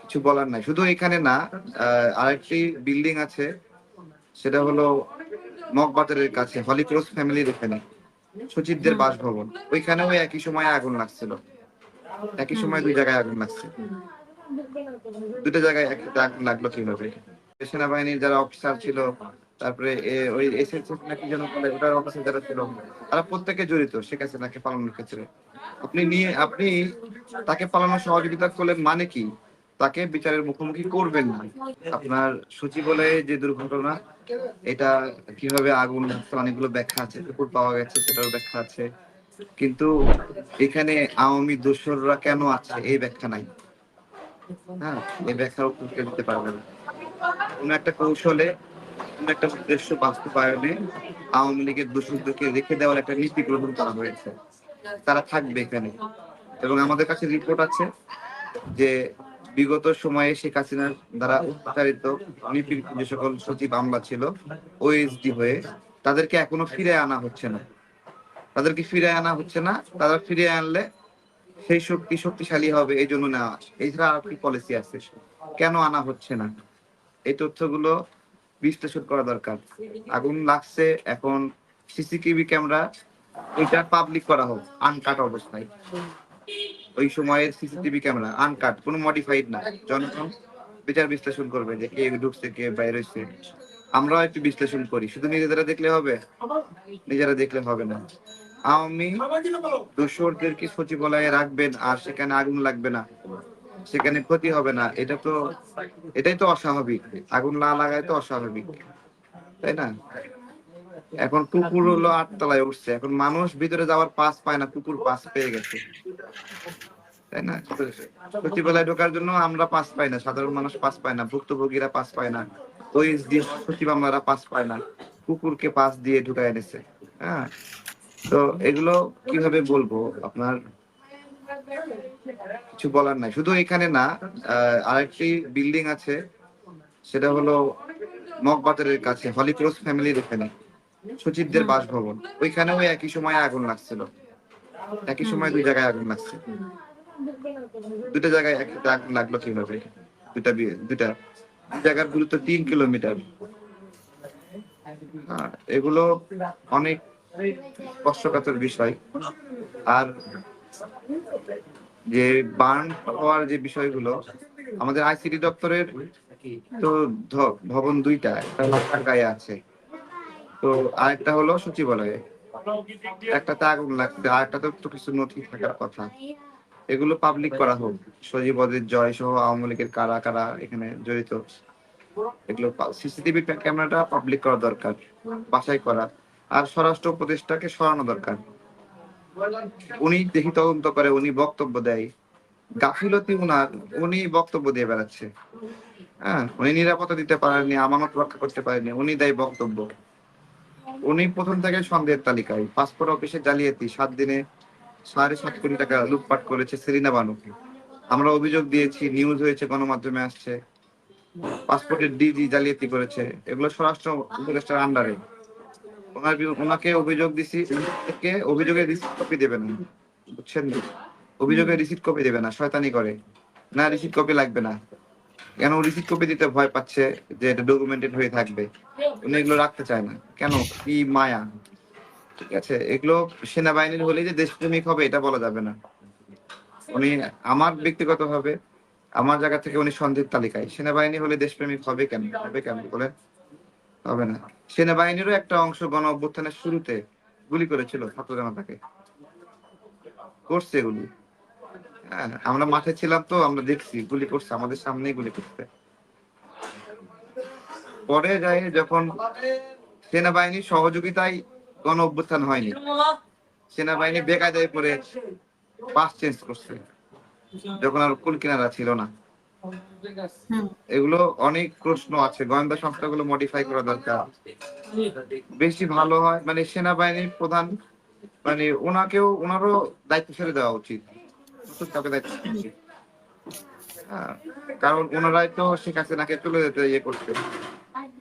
কিছু বলার নাই। শুধু এখানে না আরেকটি বিল্ডিং আছে সেটা হলো মগবাজারের কাছে হলিক্রস ফ্যামিলির এখানে সচিবদের বাসভবন। ওইখানেও একই সময় আগুন লাগছিল। একই সময় দুই জায়গায় আগুন লাগছে। দুটো জায়গায় একসাথে আগুন লাগল কীভাবে? সেনাবাহিনীর যারা অফিসার ছিল তারপরে ওই এসএসএফ নাকি যেন বলে ওটার অফিসার যারা ছিল তারা প্রত্যেকে জড়িত শেখ হাসিনাকে পালানোর ক্ষেত্রে। আপনি নিয়ে আপনি তাকে পালানোর সহযোগিতা করলেন মানে কি? তাকে বিচারের মুখোমুখি করবেন না। আপনার সচিবালয়ে যে দুর্ঘটনা, এটা কীভাবে আগুন লাগছে অনেকগুলো ব্যাখ্যা আছে কুকুর পাওয়া গেছে সেটার ব্যাখ্যা আছে। কিন্তু এখানে আওয়ামী দোসররা কেন আছে? এই ব্যাখ্যা নাই। হ্যাঁ এই ব্যাখ্যার উত্তর দিতে পারবে না। কোন একটা কৌশলে, কোন একটা উদ্দেশ্য বাস্তবায়নে আওয়ামী লীগের দোষরদেরকে রেখে দেওয়ার একটা নীতি গ্রহণ করা হয়েছে। তারা থাকবে এখানে। এবং আমাদের কাছে রিপোর্ট আছে যে বিগত সময়ে শেখ হাসিনার দ্বারা উত্তারিত যে সকল সচিব আমলা ছিল ওএসডি হয়ে তাদেরকে এখনও ফিরে আনা হচ্ছে না। তাদেরকে ফিরে আনা হচ্ছে না, তারা ফিরে আনলে সেই শক্তি শক্তিশালী হবে এই জন্য নেওয়া এছাড়া আর কি পলিসি আছে? কেন আনা হচ্ছে না? এই তথ্যগুলো বিশ্লেষণ করা দরকার। আগুন লাগছে, এখন সিসিটিভি ক্যামেরা, এটা পাবলিক করা হোক আনকাট অবস্থায়। ওই সময়ের সিসিটিভি ক্যামেরা আনকাট কোনো মডিফাইড না। জনগণ বিচার বিশ্লেষণ করবে যে কে ঢুকছে কে বাইরে হয়েছে আমরাও একটু বিশ্লেষণ করি। শুধু নিজেরা দেখলে হবে? নিজেরা দেখলে হবে না। আওয়ামী দোসরদেরকে সচিবালয়ে রাখবেন আর সেখানে আগুন লাগবে না? সেখানে ক্ষতি হবে না। এটা তো এটাই তো অস্বাভাবিক। আগুন না লাগায় তো অস্বাভাবিক। তাই না? এখন কুকুর হলো আটতলায় উঠছে। এখন মানুষ ভিতরে যাওয়ার পাস পায় না কুকুর পাস পেয়ে গেছে। তাই না? সচিবালয়ে ঢোকার জন্য আমরা পাস পাই না সাধারণ মানুষ পাস পায় না ভুক্তভোগীরা পাস পায় না ওএসডি সচিব আমরা পাস পায় না কুকুরকে পাস দিয়ে ঢুকায় এনেছে। হ্যাঁ? তো এগুলো কীভাবে বলব? আপনার কিছু বলার নাই। শুধু এখানে না আরেকটি বিল্ডিং আছে সেটা হলো মগবাজারের কাছে হলিক্রস ফ্যামিলির এখানে। সচিবদের বাসভবন। ওইখানেও একই সময় আগুন লাগছিল। একই সময় দুই জায়গায় আগুন লাগছে। দুটো জায়গায় একসাথে আগুন লাগল কীভাবে? দুটা দুটা জায়গার দূরত্ব তিন কিলোমিটার। হ্যাঁ, এগুলো অনেক কষ্টকাতর বিষয়। আর যে বার্ন হওয়ার যে বিষয়গুলো আমাদের আইসিটি দপ্তরের তো ভবন দুইটা একটা লাখার আছে। তো আরেকটা হলো সচিবালয়ে। একটাতে আগুন লাগছে আরেকটাতে তো কিছু নথি থাকার কথা। এগুলো পাবলিক করা হোক। সজীবদের জয় সহ আওয়ামী লীগের কারা কারা এখানে জড়িত, এগুলো সিসিটিভি ক্যামেরাটা পাবলিক করা দরকার, বাছাই করা। আর স্বরাষ্ট্র উপদেষ্টাকে সরানো দরকার। উনি দেখি তদন্ত করে, উনি বক্তব্য দেয়। গাফিলতি উনার, উনি বক্তব্য দিয়ে বেড়াচ্ছে। হ্যাঁ উনি নিরাপত্তা দিতে পারেননি, আমানত রক্ষা করতে পারেননি, উনি দেয় বক্তব্য। উনি প্রথম থেকে সন্দেহের তালিকায়। পাসপোর্ট অফিসে জালিয়াতি, সাত দিনে সাড়ে সাত কোটি টাকা লুটপাট করেছে সেলিনা বানু আমরা অভিযোগ দিয়েছি, নিউজ হয়েছে, গণমাধ্যমে আসছে। পাসপোর্টের ডিজি জালিয়াতি করেছে। এগুলো স্বরাষ্ট্র উপদেষ্টার আন্ডারে। ওনার ওনাকে অভিযোগ দিছি থেকে অভিযোগের রিসিপ্ট কপি দেবে না। বুঝছেন? অভিযোগের রিসিপ্ট কপি দেবে না, শয়তানি করে। না রিসিপ্ট কপি লাগবে না। কেন রিসিপ্ট কপি দিতে ভয় পাচ্ছে যে এটা ডকুমেন্টেড হয়ে থাকবে? উনি এগুলো রাখতে চায় না। কেন? কি মায়া? ঠিক আছে, এগুলো সেনাবাহিনীর হলে যে দেশপ্রেমিক হবে, এটা বলা যাবে না। উনি আমার ব্যক্তিগত ভাবে আমার জায়গা থেকে উনি সন্দেহের তালিকায়। সেনাবাহিনী হলে দেশপ্রেমিক হবে কেন? হবে কেন? বলেন। হবে না। সেনাবাহিনীরও একটা অংশ গণ অভ্যুত্থানের শুরুতে গুলি করেছিল ছাত্র জনতাকে করছে গুলি। হ্যাঁ আমরা মাঠে ছিলাম তো, আমরা দেখছি, গুলি করছে, আমাদের সামনেই গুলি করছে। পরে যাই যখন সেনাবাহিনীর সহযোগিতায় গণ অভ্যুত্থান হয়নি। সেনাবাহিনী বেকায়দায় পরে পাস চেঞ্জ করছে, যখন আর কুল কিনারা ছিল না। এগুলো অনেক প্রশ্ন আছে, গোয়েন্দা সংস্থাগুলো মডিফাই করা দরকার। বেশি ভালো হয় মানে সেনাবাহিনীর প্রধান মানে ওনাকেও, ওনারও দায়িত্ব ছেড়ে দেওয়া উচিত। হ্যাঁ, কারণ ওনারাই তো শেখ হাসিনাকে চলে যেতে ইয়ে করছে।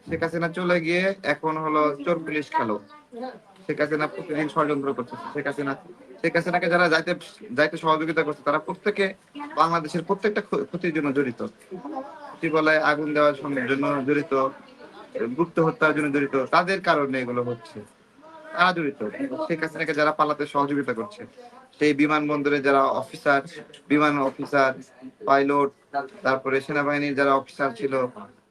শেখ হাসিনা চলে গিয়ে এখন হলো চোর পুলিশ খেলো। শেখ হাসিনা প্রতিদিন ষড়যন্ত্র করতেছে শেখ হাসিনা শেখ হাসিনাকে যারা যাইতে যাইতে সহযোগিতা করছে তারা প্রত্যেকে বাংলাদেশের প্রত্যেকটা ক্ষ- ক্ষতির জন্য জড়িত। বলে আগুন দেওয়ার জন্য জড়িত গুপ্ত হত্যার জন্য জড়িত তাদের কারণে এগুলো হচ্ছে। তারা জড়িত। শেখ হাসিনাকে যারা পালাতে সহযোগিতা করছে। সেই বিমানবন্দরে যারা অফিসার বিমান অফিসার পাইলট তারপরে সেনাবাহিনীর যারা অফিসার ছিল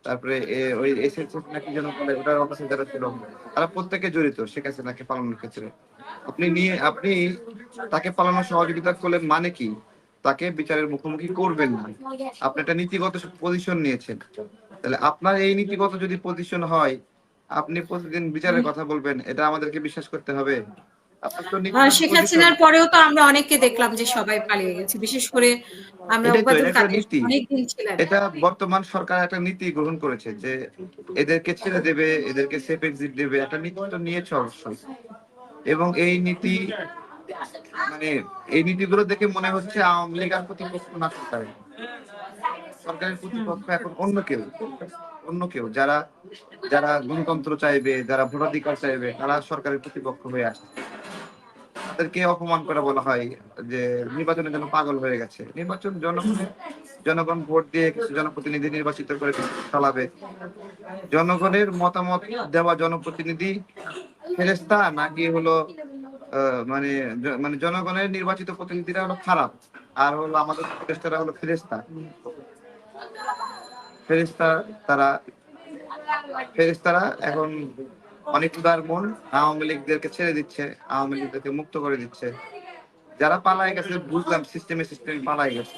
তারপরে ওই এসএসএফ নাকি যেন বলে ওটার অফিসার যারা ছিল তারা প্রত্যেকে জড়িত শেখ হাসিনাকে পালানোর ক্ষেত্রে। আপনি নিয়ে আপনি তাকে পালানোর সহযোগিতা করলেন মানে কি? তাকে বিচারের মুখোমুখি করবেন না। আপনি একটা নীতিগত পজিশন নিয়েছেন। তাহলে আপনার এই নীতিগত যদি পজিশন হয় আপনি প্রতিদিন বিচারের কথা বলবেন এটা আমাদেরকে বিশ্বাস করতে হবে। শেখ হাসিনার পরেও তো আমরা অনেককে দেখলাম যে সবাই পালিয়ে গেছে। বিশেষ করে আমরা এটা বর্তমান সরকার একটা নীতি গ্রহণ করেছে যে এদেরকে ছেড়ে দেবে এদেরকে সেফ এক্সিট দেবে একটা নীতি তো নিয়েছে অবশ্যই। এবং এই নীতি মানে এই নীতিগুলো দেখে মনে হচ্ছে আওয়ামী লীগ আর প্রতিপক্ষ না সরকারের সরকারের প্রতিপক্ষ এখন অন্য কেউ অন্য কেউ। যারা যারা গণতন্ত্র চাইবে যারা ভোটাধিকার চাইবে তারা সরকারের প্রতিপক্ষ হয়ে আসে তাদেরকে অপমান করে বলা হয় যে নির্বাচনের জন্য পাগল হয়ে গেছে। নির্বাচন জনগণের জনগণ ভোট দিয়ে কিছু জনপ্রতিনিধি নির্বাচিত করে চালাবে। জনগণের মতামত দেওয়া জনপ্রতিনিধি ফেরেস্তা নাকি হলো মানে মানে জনগণের নির্বাচিত প্রতিনিধিরা হলো খারাপ, আর হলো আমাদের ফেরেস্তারা হলো ফেরেস্তা ফেরেস্তা তারা ফেরেস্তারা এখন অনেক উদার মন আওয়ামী লীগদেরকে ছেড়ে দিচ্ছে আওয়ামী লীগদেরকে মুক্ত করে দিচ্ছে। যারা পালায় গেছে বুঝলাম সিস্টেমে সিস্টেমে পালায় গেছে।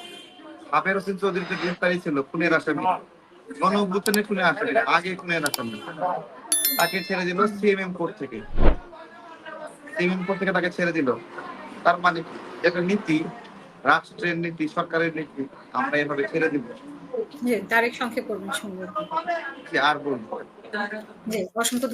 আবের হোসেন চৌধুরী তো গ্রেফতারি ছিল খুনের আসামি। গণ অভ্যুত্থানের খুনের আসামি আগে খুনের আসামি। তাকে ছেড়ে দিল সিএমএম কোর্ট থেকে। সিএমএম কোর্ট থেকে তাকে ছেড়ে দিল। তার মানে? একটা নীতি রাষ্ট্রের নীতি সরকারের নীতি আমরা এভাবে ছেড়ে দিব। যে তারেক সংক্ষেপ করবেন আর বলব জি অসংখ্য